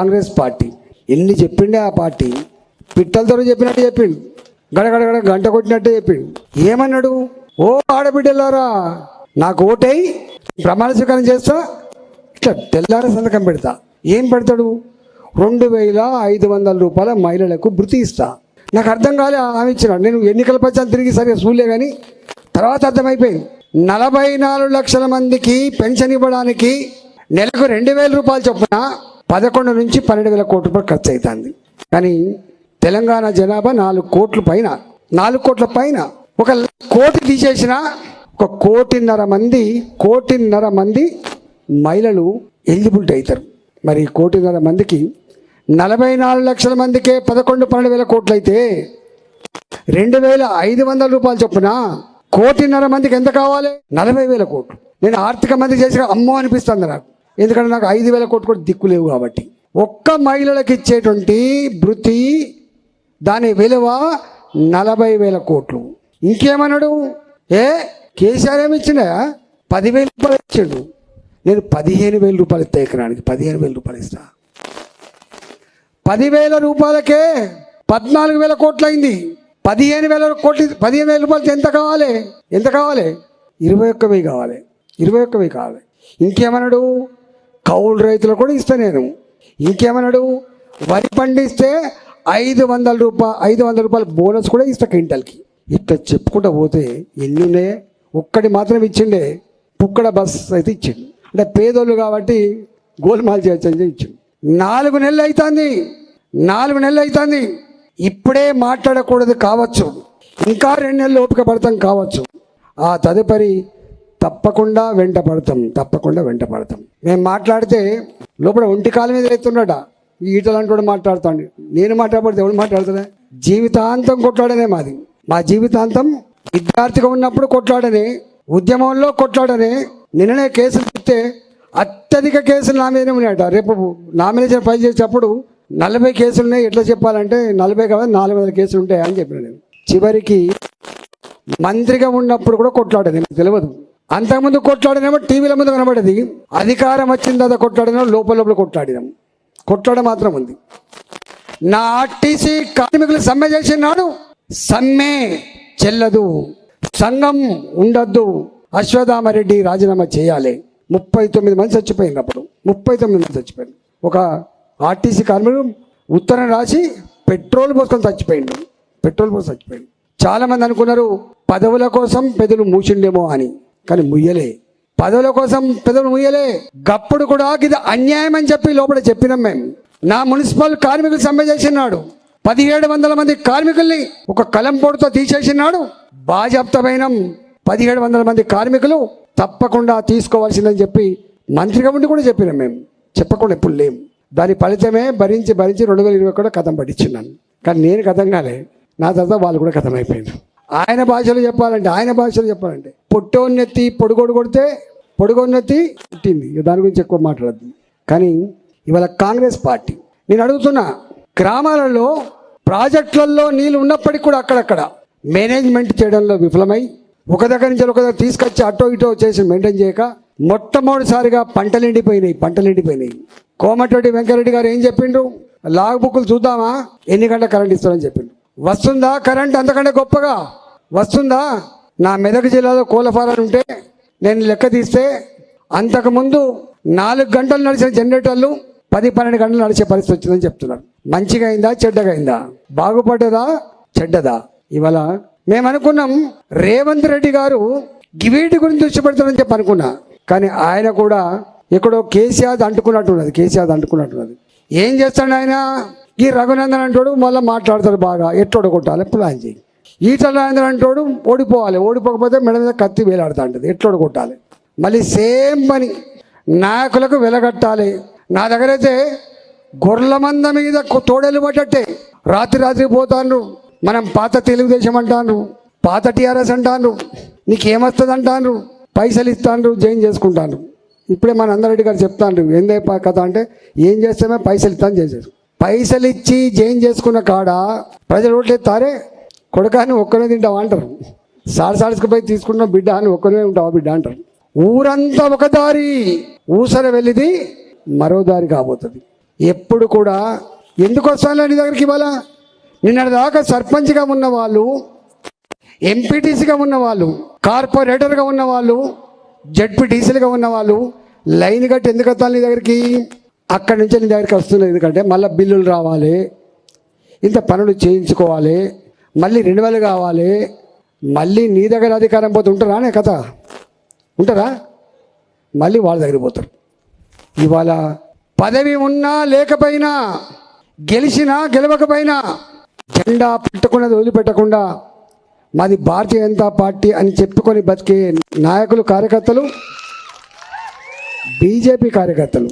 Congress party. ఎన్ని చెప్పిండే ఆ party? పిట్టలతో చెప్పినట్టు చెప్పిండు. గడగడగడ గంట కొట్టినట్టే చెప్పిండు. ఏమన్నాడు? ఓ ఆడబిడ్డలారా నాకు ఓటై ప్రమాణ స్వీకారం చేస్తా. ఇట్లా తెల్లార సంతకం పెడతా. ఏం పెడతాడు? రెండు వేల ఐదు వందల రూపాయల మహిళలకు భృతి ఇస్తా. నాకు అర్థం కాలే ఆమె ఇచ్చిన. నేను ఎన్నికల పచ్చాలు తిరిగి సరిగా చూడలే కానీ తర్వాత అర్థమైపోయింది. నలభై నాలుగు లక్షల మందికి పెన్షన్ ఇవ్వడానికి నెలకు రెండు వేల రూపాయలు చొప్పున పదకొండు నుంచి పన్నెండు వేల కోట్ల రూపాయలు ఖర్చు అవుతుంది కానీ తెలంగాణ జనాభా నాలుగు కోట్ల పైన నాలుగు కోట్ల పైన ఒక కోటి తీసేసిన ఒక కోటిన్నర మంది కోటిన్నర మంది మహిళలు ఎలిజిబిలిటీ అవుతారు. మరి కోటిన్నర మందికి నలభై నాలుగు లక్షల మందికే పదకొండు పన్నెండు వేల కోట్లు అయితే రెండు వేల ఐదు వందల రూపాయలు చొప్పున కోటిన్నర మందికి ఎంత కావాలి? నలభై వేల కోట్లు. నేను ఆర్థిక మంది చేసిన అమ్మో అనిపిస్తుంది నాకు. ఎందుకంటే నాకు ఐదు వేల కోట్లు కూడా దిక్కు లేవు కాబట్టి. ఒక్క మహిళలకు ఇచ్చేటువంటి భృతి దాని విలువ నలభై వేల కోట్లు. ఇంకేమన్నాడు? ఏ? కేసీఆర్ ఏమి ఇచ్చిన పదివేల రూపాయలు ఇచ్చాడు. నేను పదిహేను వేల రూపాయలు ఇస్తా ఎకరానికి పదిహేను వేల రూపాయలు ఇస్తా. పదివేల రూపాయలకే పద్నాలుగు వేల కోట్లు అయింది. పదిహేను వేల కోట్లు పదిహేను వేల రూపాయలకి ఎంత కావాలి? ఎంత కావాలి? ఇరవై ఒక్క వెయ్యి కావాలి. ఇరవై ఒక్క వెయ్యి కావాలి. ఇంకేమన్నాడు? కౌలు రైతులు కూడా ఇస్తాను నేను. ఇంకేమన్నాడు వరి పండిస్తే ఐదు వందల రూపాయ ఐదు వందల రూపాయల బోనస్ కూడా ఇస్తా క్వింటల్కి. ఇట్లా చెప్పుకుంటూ పోతే ఎన్ని ఉన్నాయి ఒక్కటి మాత్రం ఇచ్చిండే. పుక్కడ బస్ అయితే ఇచ్చిండు. అంటే పేదోళ్ళు కాబట్టి గోల్మాల్ చేయొచ్చని అని ఇచ్చిండు. నాలుగు నెలలు అవుతుంది నాలుగు నెలలు అవుతుంది ఇప్పుడే మాట్లాడకూడదు కావచ్చు. ఇంకా రెండు నెలలు ఓపిక పడతాం కావచ్చు. ఆ తదుపరి తప్పకుండా వెంట పడతాం తప్పకుండా వెంట పడతాం. మేము మాట్లాడితే లోపల ఒంటి కాలు మీద ఎత్తున్నాడ ఈటలంటూ కూడా మాట్లాడుతాడు. నేను మాట్లాడబడితే ఎవరు మాట్లాడుతున్నా జీవితాంతం కొట్లాడనే మాది. మా జీవితాంతం విద్యార్థిగా ఉన్నప్పుడు కొట్లాడని ఉద్యమంలో కొట్లాడనే నిన్ననే కేసులు చెప్తే అత్యధిక కేసులు నా మీదనే ఉన్నాయట. రేపు నామినేషన్ ఫైల్ చేసేటప్పుడు నలభై కేసులు ఉన్నాయి. ఎట్లా చెప్పాలంటే నలభై కాదు నాలుగు వందల కేసులు ఉంటాయి అని చెప్పిన నేను. చివరికి మంత్రిగా ఉన్నప్పుడు కూడా కొట్లాడేది తెలియదు. అంతకుముందు కొట్లాడినామో టీవీల ముందు కనబడేది. అధికారం వచ్చిన తర్వాత కొట్లాడినా లోపల లోపల కొట్లాడినాం. కొట్లాడ మాత్రం ఉంది. నా ఆర్టీసీ కార్మికులు సమ్మె చేసినాడు. సమ్మె చెల్లదు. సంఘం ఉండద్దు. అశ్వత్థామరెడ్డి రాజీనామా చేయాలి. ముప్పై తొమ్మిది మంది చచ్చిపోయింది అప్పుడు. ముప్పై తొమ్మిది మంది చచ్చిపోయింది ఒక ఆర్టీసీ కార్మికుడు ఉత్తరం రాసి పెట్రోల్ పోసుకొని చచ్చిపోయిండు. పెట్రోల్ పోసి చచ్చిపోయిండు. చాలా మంది అనుకున్నారు పదవుల కోసం పెదవులు మూసిండేమో అని. కానీ ముయ్యలే. పదవుల కోసం పెదవులు ముయ్యలే. గప్పుడు కూడా ఇది అన్యాయం అని చెప్పి లోపల చెప్పినాం మేము. నా మున్సిపల్ కార్మికులు సమ్మె చేసినాడు. పదిహేడు వందల మంది కార్మికుల్ని ఒక కలం పొడితో తీసేసినాడు. బాజాప్తమైన పదిహేడు వందల మంది కార్మికులు తప్పకుండా తీసుకోవాల్సిందని చెప్పి మంత్రిగా ఉండి కూడా చెప్పినాం మేము. చెప్పకుండా ఎప్పుడు లేం. దాని ఫలితమే భరించి భరించి రెండు వేల ఇరవై కూడా కథం పట్టించున్నాను కానీ నేను కథం కాలే. నా తర్వాత వాళ్ళు కూడా కథం అయిపోయింది ఆయన భాషలో చెప్పాలంటే ఆయన భాషలో చెప్పాలంటే పొట్టోన్నెత్తి పొడుగోడు కొడితే పొడుగోన్నెత్తి పుట్టింది ఇక దాని గురించి ఎక్కువ మాట్లాడద్దు. కానీ ఇవాళ కాంగ్రెస్ పార్టీ. నేను అడుగుతున్నా గ్రామాలలో ప్రాజెక్టులలో నీళ్ళు ఉన్నప్పటికీ కూడా అక్కడక్కడ మేనేజ్మెంట్ చేయడంలో విఫలమై ఒక దగ్గర నుంచి ఒక దగ్గర తీసుకొచ్చి అటో ఇటో చేసి మెయింటైన్ చేయక మొట్టమొదటిసారిగా పంటలు ఎండిపోయినాయి పంటలు ఎండిపోయినాయి. కోమటిరెడ్డి వెంకరెడ్డి గారు ఏం చెప్పిండ్రు? లాగ్ బుక్లు చూద్దామా? ఎన్ని గంటల కరెంట్ ఇస్తారని చెప్పిండు వస్తుందా కరెంట్ అంతకంటే గొప్పగా? వస్తుందా? నా మెదక్ జిల్లాలో కోళ్ళ ఫారాలు ఉంటే నేను లెక్క తీస్తే అంతకుముందు నాలుగు గంటలు నడిచిన జనరేటర్లు పది పన్నెండు గంటలు నడిచే పరిస్థితి వచ్చిందని చెప్తున్నారు. మంచిగా అయిందా చెడ్డగా అయిందా? బాగుపడ్డదా చెడ్డదా? ఇవాళ మేము అనుకున్నాం రేవంత్ రెడ్డి గారు గివీటి గురించి దృష్టి పెడతారని చెప్పి అనుకున్నా. కానీ ఆయన కూడా ఎక్కడో కేసీఆర్ అంటుకున్నట్టున్నది కేసీఆర్ అంటుకున్నట్టున్నది ఏం చేస్తాడు ఆయన? ఈ రఘునందన్ అంటాడు మళ్ళీ మాట్లాడతాడు బాగా. ఎట్టోడు కొట్టాలి ప్లాన్ చేయి. ఈటల రాజేంద్ర అంటాడు ఓడిపోవాలి. ఓడిపోకపోతే మెడ మీద కత్తి వేలాడుతూ ఉంటుంది కొట్టాలి? మళ్ళీ సేమ్ పని నాయకులకు వెలగట్టాలి. నా దగ్గర అయితే గొర్రెల మంద మీద తోడేలు పట్టట్టే రాత్రి రాత్రి పోతాను మనం పాత తెలుగుదేశం అంటాను పాత టీఆర్ఎస్ అంటాను నీకేమొస్తుంది అంటాను పైసలు ఇస్తాను జైన్ చేసుకుంటాను ఇప్పుడే మన అందరెడ్డి గారు చెప్తాను ఏందే కథ అంటే ఏం చేస్తామే పైసలు ఇస్తాను చేసేది పైసలు ఇచ్చి జైన్ చేసుకున్న కాడ ప్రజలు ఓట్లేస్తారే కొడుకాని ఒక్కనే తింటావా అంటారు. సార్ సార్స్కి తీసుకున్న బిడ్డ అని ఒక్కనే ఉంటావా బిడ్డ అంటారు. ఊరంతా ఒక దారి. ఊసర వెళ్ళిది మరో దారి కాబోతుంది. ఎప్పుడు కూడా ఎందుకు వస్తాను నీ దగ్గరికి ఇవాళ? నిన్నటి దాకా సర్పంచ్గా ఉన్న వాళ్ళు ఎంపీటీసీగా ఉన్న వాళ్ళు కార్పొరేటర్గా ఉన్న వాళ్ళు జడ్పీటీసీలుగా ఉన్న వాళ్ళు లైన్ కట్టి ఎందుకు వస్తాను నీ దగ్గరికి? అక్కడి నుంచి నీ దగ్గరికి వస్తున్నాయి ఎందుకంటే మళ్ళీ బిల్లులు రావాలి. ఇంత పనులు చేయించుకోవాలి. మళ్ళీ రెన్యువల్ కావాలి. మళ్ళీ నీ దగ్గర అధికారం పోతే ఉంటారానే కథ? ఉంటారా? మళ్ళీ వాళ్ళ దగ్గర పోతారు. ఇవాళ పదవి ఉన్నా లేకపోయినా గెలిచినా గెలవకపోయినా జెండా పెట్టుకున్నది వదిలిపెట్టకుండా మాది భారతీయ జనతా పార్టీ అని చెప్పుకొని బతికే నాయకులు కార్యకర్తలు బీజేపీ కార్యకర్తలు.